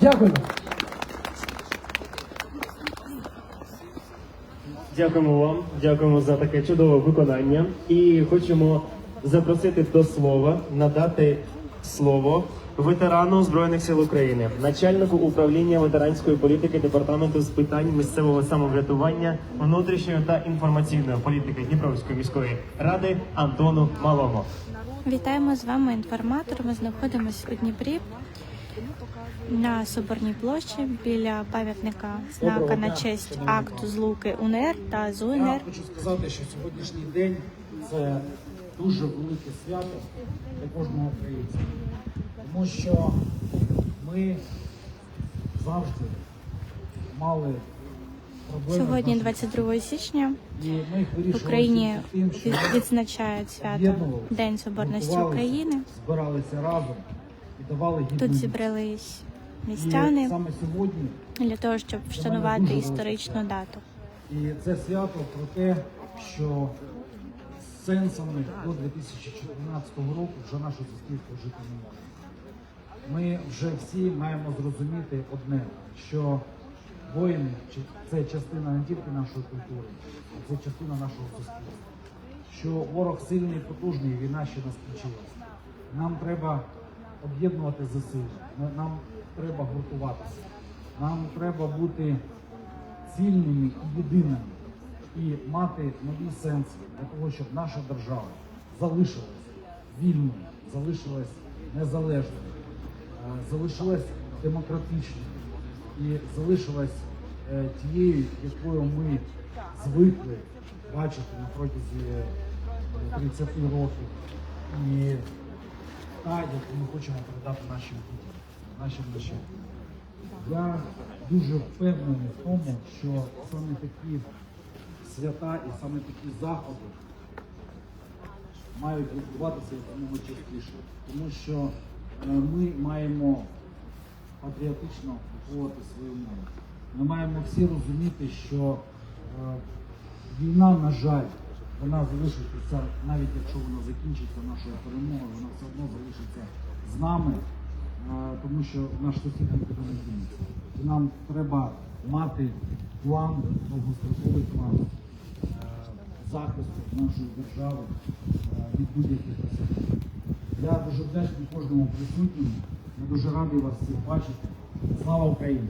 Дякую. Дякуємо вам, дякуємо за таке чудове виконання. І хочемо запросити до слова, надати слово ветерану Збройних сил України, начальнику управління ветеранської політики департаменту з питань місцевого самоврядування, внутрішньої та інформаційної політики Дніпровської міської ради Антону Малому. Вітаємо з вами інформатор. Ми знаходимося у Дніпрі на Соборній площі біля пам'ятника знака на честь акту злуки УНР та Я хочу сказати, що сьогоднішній день це дуже велике свято для кожного українця. Тому що ми завжди мали проблеми. Сьогодні, 22 січня, в Україні відзначають свято День Соборності України. збиралися разом і давали Тут зібрались містяни для того, щоб вшанувати історичну дату. І це свято про те, що сенсами до 2014 року вже наше суспільство жити не може. Ми вже всі маємо зрозуміти одне, що воїни це частина не тільки нашої культури, а це частина нашого суспільства. Що ворог сильний і потужний, війна ще не скінчилася. Нам треба об'єднувати на- нам треба гуртуватися, нам треба бути цільними і єдиними і мати нові сенси для того, щоб наша держава залишилась вільною, залишилась незалежною, залишилась демократичною і залишилась е, тією, якою ми звикли бачити на протязі е, 30 років, і та, яку ми хочемо передати нашим дітям, нашим нащадкам. Я дуже впевнений в тому, що саме такі свята і саме такі заходи мають відбуватися якомога частіше, тому що е, ми маємо патріотично виховувати свою мову. Ми маємо всі розуміти, що е, війна, на жаль, вона залишиться, навіть якщо вона закінчиться нашою перемогою, вона все одно залишиться з нами, е, тому що наш сусід нікуди не дінеться. І нам треба мати план, довгостроковий план е, захисту нашої держави е, від будь-яких ризиків. Я дуже вдячний кожному присутньому. Я дуже радий вас всіх бачити. Слава Україні!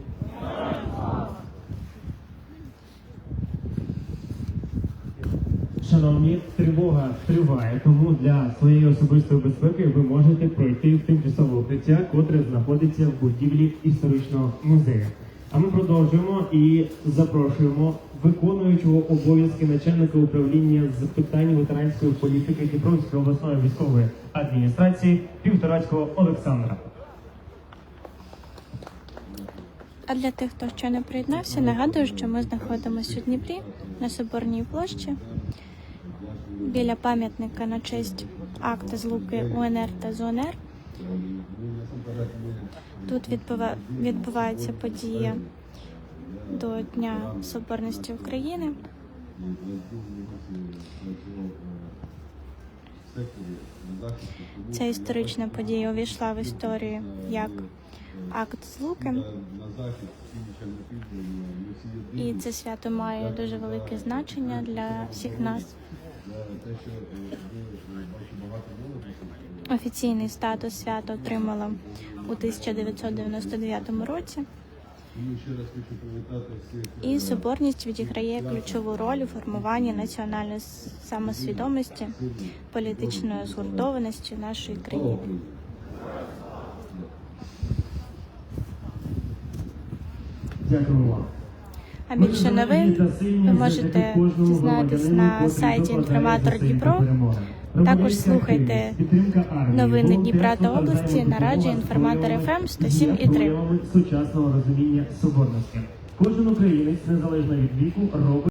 Шановні, тривога триває, тому для своєї особистої безпеки ви можете пройти в тимчасове укриття, котре знаходиться в будівлі історичного музею. А ми продовжуємо і запрошуємо виконуючого обов'язки начальника управління з питань ветеранської політики Дніпровської обласної військової адміністрації Півторацького Олександра. А для тих, хто ще не приєднався, нагадую, що ми знаходимося у Дніпрі на Соборній площі біля пам'ятника на честь акта злуки УНР та ЗУНР. Тут відбува- відбувається подія до Дня Соборності України. Ця історична подія увійшла в історію як акт злуки. І це свято має дуже велике значення для всіх нас. Офіційний статус свято отримало у 1999 році. І соборність відіграє ключову роль у формуванні національної самосвідомості, політичної згуртованості нашої країни. Дякую вам. А більше новин ви можете дізнатися на сайті інформатор Дніпро. Також слухайте новини Дніпра та області на раді інформатор ФМ 107,3. сучасного розуміння соборності. Кожен українець, незалежно від віку, робить.